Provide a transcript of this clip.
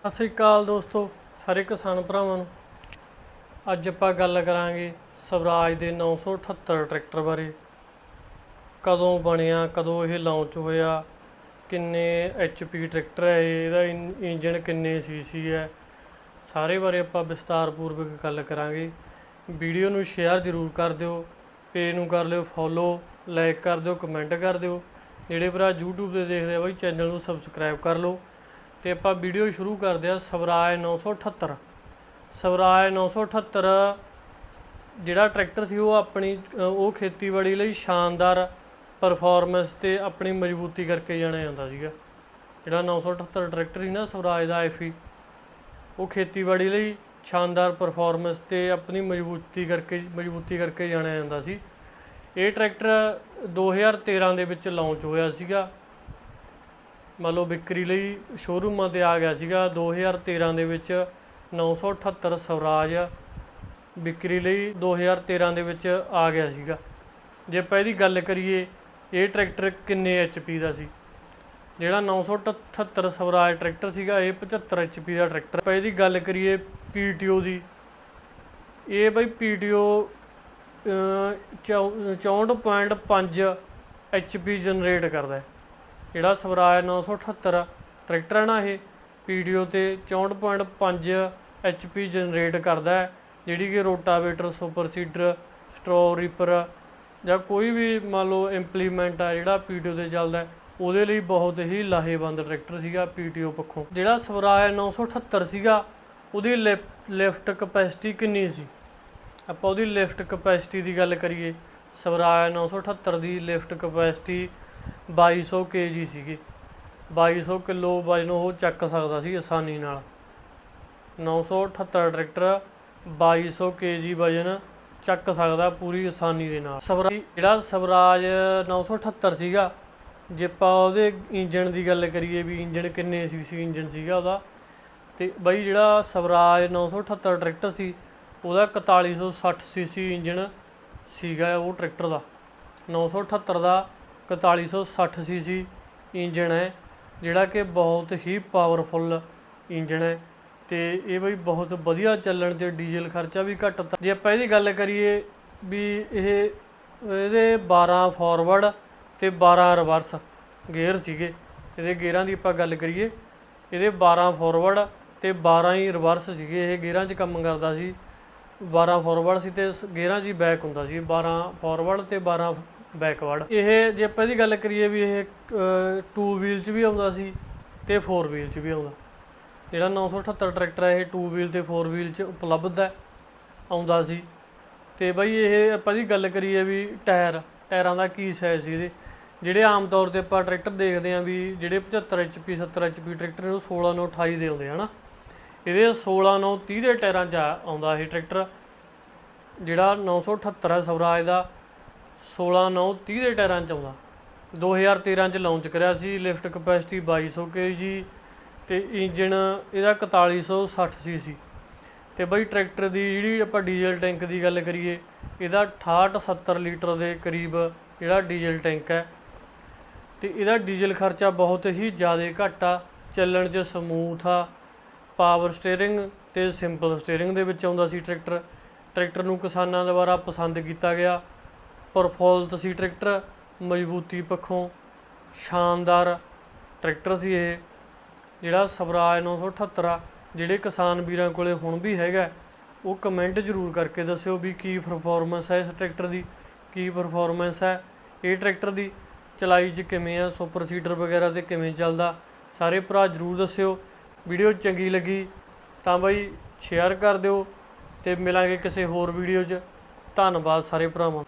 ਸਤਿ ਸ੍ਰੀ ਅਕਾਲ ਦੋਸਤੋ, ਸਾਰੇ ਕਿਸਾਨ ਭਰਾਵਾਂ ਨੂੰ। ਅੱਜ ਆਪਾਂ ਗੱਲ ਕਰਾਂਗੇ ਸਵਰਾਜ ਦੇ 978 ਟਰੈਕਟਰ ਬਾਰੇ। ਕਦੋਂ ਬਣਿਆ, ਕਦੋਂ ਇਹ ਲਾਂਚ ਹੋਇਆ, ਕਿੰਨੇ ਐਚਪੀ ਟਰੈਕਟਰ ਹੈ, ਇਹਦਾ ਇੰ- ਇੰਜਨ ਕਿੰਨੇ ਸੀਸੀ ਹੈ, ਸਾਰੇ ਬਾਰੇ ਆਪਾਂ ਵਿਸਤਾਰਪੂਰਵਕ ਗੱਲ ਕਰਾਂਗੇ। ਵੀਡੀਓ ਨੂੰ ਸ਼ੇਅਰ ਜ਼ਰੂਰ ਕਰ ਦਿਓ ਪੇਜ ਨੂੰ ਕਰ ਲਿਓ ਫੋਲੋ ਲਾਈਕ ਕਰ ਦਿਓ ਕਮੈਂਟ ਕਰ ਦਿਓ। ਜਿਹੜੇ ਭਰਾ YouTube ਤੇ ਦੇਖਦੇ ਆ ਬਾਈ ਚੈਨਲ ਨੂੰ ਸਬਸਕ੍ਰਾਈਬ ਕਰ ਲਓ। ਤੇ ਆਪਾਂ ਵੀਡੀਓ ਸ਼ੁਰੂ ਕਰਦੇ ਆ ਸਵਰਾਜ 978 ਸਵਰਾਜ 978 ਜਿਹੜਾ ਟਰੈਕਟਰ ਸੀ ਉਹ ਆਪਣੀ ਉਹ ਖੇਤੀਬਾੜੀ ਲਈ ਸ਼ਾਨਦਾਰ ਪਰਫਾਰਮੈਂਸ ਤੇ ਆਪਣੀ ਮਜ਼ਬੂਤੀ ਕਰਕੇ ਜਾਣਿਆ ਜਾਂਦਾ ਸੀਗਾ। ਜਿਹੜਾ 978 ਟਰੈਕਟਰ ਸੀ ਨਾ ਸਵਰਾਜ ਦਾ ਐਫੀ ਉਹ ਖੇਤੀਬਾੜੀ ਲਈ ਸ਼ਾਨਦਾਰ ਪਰਫਾਰਮੈਂਸ ਤੇ ਆਪਣੀ ਮਜ਼ਬੂਤੀ ਕਰਕੇ ਮਜ਼ਬੂਤੀ ਕਰਕੇ ਜਾਣਿਆ ਜਾਂਦਾ ਸੀ। ਇਹ ਟਰੈਕਟਰ 2013 ਦੇ ਵਿੱਚ ਲਾਂਚ ਹੋਇਆ ਸੀਗਾ। ਮੰਨ ਲਓ ਵਿਕਰੀ ਲਈ ਸ਼ੋਰੂਮਾਂ ਤੇ ਆ ਗਿਆ ਸੀਗਾ 2013 ਦੇ ਵਿੱਚ 978 ਸਵਰਾਜ ਵਿਕਰੀ ਲਈ 2013 ਦੇ ਵਿੱਚ ਆ ਗਿਆ ਸੀਗਾ। ਜੇ ਆਪਾਂ ਇਹਦੀ ਗੱਲ ਕਰੀਏ, ਇਹ ਟਰੈਕਟਰ ਕਿੰਨੇ ਐਚਪੀ ਦਾ ਸੀ? ਜਿਹੜਾ 978 ਸਵਰਾਜ ਟਰੈਕਟਰ ਸੀਗਾ, ਇਹ 75 ਐਚਪੀ ਦਾ ਟਰੈਕਟਰ। ਆਪਾਂ ਇਹਦੀ ਗੱਲ ਕਰੀਏ ਪੀਟੀਓ ਦੀ। ਇਹ ਬਈ ਪੀਟੀਓ 64.5 ਐਚਪੀ ਜਨਰੇਟ ਕਰਦਾ ਹੈ। ਜਿਹੜਾ ਸਵਰਾਜ 978 ਟਰੈਕਟਰ ਹੈ ਨਾ ਇਹ ਪੀਡੀਓ ਤੇ 64.5 ਐਚਪੀ ਜਨਰੇਟ ਕਰਦਾ ਹੈ, ਜਿਹੜੀ ਕਿ rotavator super seeder straw reaper ਜਾਂ ਕੋਈ ਵੀ ਮੰਨ ਲਓ ਇੰਪਲੀਮੈਂਟ ਆ ਜਿਹੜਾ ਪੀਡੀਓ ਤੇ ਚੱਲਦਾ ਉਹਦੇ ਲਈ ਬਹੁਤ ਹੀ ਲਾਹੇਵੰਦ ਟਰੈਕਟਰ ਸੀਗਾ ਪੀਟੀਓ ਪੱਖੋਂ। ਜਿਹੜਾ ਸਵਰਾਜ 978 ਸੀਗਾ, ਉਹਦੀ ਲਿਫਟ ਕਪੈਸਿਟੀ ਕਿੰਨੀ ਸੀ? ਆਪਾਂ ਉਹਦੀ ਲਿਫਟ ਕਪੈਸਿਟੀ ਦੀ ਗੱਲ ਕਰੀਏ, ਸਵਰਾਜ 978 ਦੀ ਲਿਫਟ ਕਪੈਸਿਟੀ 2200 kg ਸੀਗੀ। 2200 ਕਿਲੋ ਵਜਨ ਉਹ ਚੱਕ ਸਕਦਾ ਸੀ ਆਸਾਨੀ ਨਾਲ। 978 ਟਰੈਕਟਰ 2200 kg ਵਜਨ ਚੱਕ ਸਕਦਾ ਪੂਰੀ ਆਸਾਨੀ ਦੇ ਨਾਲ। ਸਵਰਾਜ ਜਿਹੜਾ ਸਵਰਾਜ 978 ਸੀਗਾ, ਜੇ ਆਪਾਂ ਉਹਦੇ ਇੰਜਣ ਦੀ ਗੱਲ ਕਰੀਏ ਵੀ ਇੰਜਣ ਕਿੰਨੇ ਸੀਸੀ ਇੰਜਣ ਸੀਗਾ ਉਹਦਾ, ਤੇ ਬਈ ਜਿਹੜਾ ਸਵਰਾਜ 978 ਟਰੈਕਟਰ ਸੀ, ਉਹਦਾ 4160 ਸੀਸੀ ਇੰਜਣ ਸੀਗਾ ਉਹ ਟਰੈਕਟਰ ਦਾ। 978 ਦਾ 4160 ਸੀਸੀ ਇੰਜਣ ਹੈ, ਜਿਹੜਾ ਕਿ ਬਹੁਤ ਹੀ ਪਾਵਰਫੁੱਲ ਇੰਜਣ ਹੈ ਤੇ ਇਹ ਬਈ ਬਹੁਤ ਵਧੀਆ ਚੱਲਣ ਤੇ ਡੀਜ਼ਲ ਖਰਚਾ ਵੀ ਘੱਟ ਜੇ ਆਪਾਂ ਇਹਦੀ ਗੱਲ ਕਰੀਏ ਵੀ ਇਹ, ਇਹਦੇ 12 ਫਾਰਵਰਡ ਤੇ 12 ਰਿਵਰਸ ਗੇਅਰ ਸੀਗੇ। ਇਹਦੇ ਗੇਅਰਾਂ ਦੀ ਆਪਾਂ ਗੱਲ ਕਰੀਏ, ਇਹਦੇ 12 ਫਾਰਵਰਡ ਤੇ 12 ਹੀ ਰਿਵਰਸ ਸੀਗੇ। ਇਹ ਗੇਅਰਾਂ 'ਚ ਕੰਮ ਕਰਦਾ ਸੀ। 12 ਫਾਰਵਰਡ ਸੀ ਤੇ ਗੇਅਰਾਂ 'ਚ ਹੀ ਬੈਕ ਹੁੰਦਾ ਸੀ। 12 ਫਾਰਵਰਡ ਤੇ 12 ਬੈਕਵਰਡ ਇਹ ਜੇ ਆਪਾਂ ਇਹਦੀ ਗੱਲ ਕਰੀਏ ਵੀ ਇਹ 2 ਵੀਲ 'ਚ ਵੀ ਆਉਂਦਾ ਸੀ ਤੇ 4 ਵੀਲ 'ਚ ਵੀ ਆਉਂਦਾ। ਜਿਹੜਾ 978 ਟਰੈਕਟਰ ਹੈ ਇਹ 2 ਵੀਲ ਤੇ 4 ਵੀਲ 'ਚ ਉਪਲਬਧ ਹੈ, ਆਉਂਦਾ ਸੀ। ਤੇ ਬਈ ਇਹ ਆਪਾਂ ਦੀ ਗੱਲ ਕਰੀਏ ਵੀ ਟਾਇਰ, ਟਾਇਰਾਂ ਦਾ ਕੀ ਸਾਈਜ਼ ਸੀ ਇਹਦੇ? ਜਿਹੜੇ ਆਮ ਤੌਰ ਤੇ ਆਪਾਂ ਟਰੈਕਟਰ ਦੇਖਦੇ ਆਂ ਵੀ ਜਿਹੜੇ 75 HP 70 HP ਟਰੈਕਟਰ ਨੇ ਉਹ 16 9 28 ਦੇ ਆਉਂਦੇ ਹਨਾ? ਇਹਦੇ 16 9 30 ਦੇ ਟਾਇਰਾਂ 'ਚ ਆਉਂਦਾ ਇਹ ਟਰੈਕਟਰ। ਜਿਹੜਾ 978 ਹੈ ਸਵਰਾਜ ਦਾ 16 9 30 ਦੇ ਟਾਇਰਾਂ 'ਚ ਆਉਂਦਾ। 2013 'ਚ ਲਾਂਚ ਕਰਿਆ ਸੀ ਲਿਫਟ ਕਪੈਸਿਟੀ 2200 kg ਤੇ ਇੰਜਨ ਇਹਦਾ 4160 ਸੀਸੀ ਤੇ ਬਈ ਟਰੈਕਟਰ ਦੀ ਜਿਹੜੀ ਆਪਾਂ ਡੀਜ਼ਲ ਟੈਂਕ ਦੀ ਗੱਲ ਕਰੀਏ, ਇਹਦਾ 68 70 ਲੀਟਰ ਦੇ ਕਰੀਬ ਜਿਹੜਾ ਡੀਜ਼ਲ ਟੈਂਕ ਹੈ। ਤੇ ਇਹਦਾ ਡੀਜ਼ਲ ਖਰਚਾ ਬਹੁਤ ਹੀ ਜ਼ਿਆਦਾ ਘੱਟ ਆ, ਚੱਲਣ 'ਚ ਸਮੂਥ ਆ ਪਾਵਰ ਸਟੀਅਰਿੰਗ ਤੇ ਸਿੰਪਲ ਸਟੀਅਰਿੰਗ ਦੇ ਵਿੱਚ ਆਉਂਦਾ ਸੀ ਟਰੈਕਟਰ ਟਰੈਕਟਰ ਨੂੰ ਕਿਸਾਨਾਂ ਦੁਆਰਾ ਪਸੰਦ ਕੀਤਾ ਗਿਆ। ਪਰਫਾਰਮੈਂਸ ਸੀ ਟਰੈਕਟਰ, ਮਜ਼ਬੂਤੀ ਪੱਖੋਂ ਸ਼ਾਨਦਾਰ ਟਰੈਕਟਰ ਸੀ ਇਹ, ਜਿਹੜਾ ਸਵਰਾਜ 978 ਆ, ਜਿਹੜੇ ਕਿਸਾਨ ਵੀਰਾਂ ਕੋਲੇ ਹੁਣ ਵੀ ਹੈਗਾ। ਉਹ ਕਮੈਂਟ ਜ਼ਰੂਰ ਕਰਕੇ ਦੱਸਿਓ ਵੀ ਕੀ ਪਰਫਾਰਮੈਂਸ ਹੈ ਇਸ ਟਰੈਕਟਰ ਦੀ, ਕੀ ਪਰਫਾਰਮੈਂਸ ਹੈ ਇਹ ਟਰੈਕਟਰ ਦੀ, ਚਲਾਈ 'ਚ ਕਿਵੇਂ ਆ, ਸੁਪਰ ਸੀਡਰ ਵਗੈਰਾ ਤੇ ਕਿਵੇਂ ਚੱਲਦਾ, ਸਾਰੇ ਭਰਾ ਜ਼ਰੂਰ ਦੱਸਿਓ। ਵੀਡੀਓ ਚੰਗੀ ਲੱਗੀ ਤਾਂ ਬਈ ਸ਼ੇਅਰ ਕਰ ਦਿਓ ਤੇ ਮਿਲਾਂਗੇ ਕਿਸੇ ਹੋਰ ਵੀਡੀਓ 'ਚ। ਧੰਨਵਾਦ ਸਾਰੇ ਭਰਾਵਾਂ।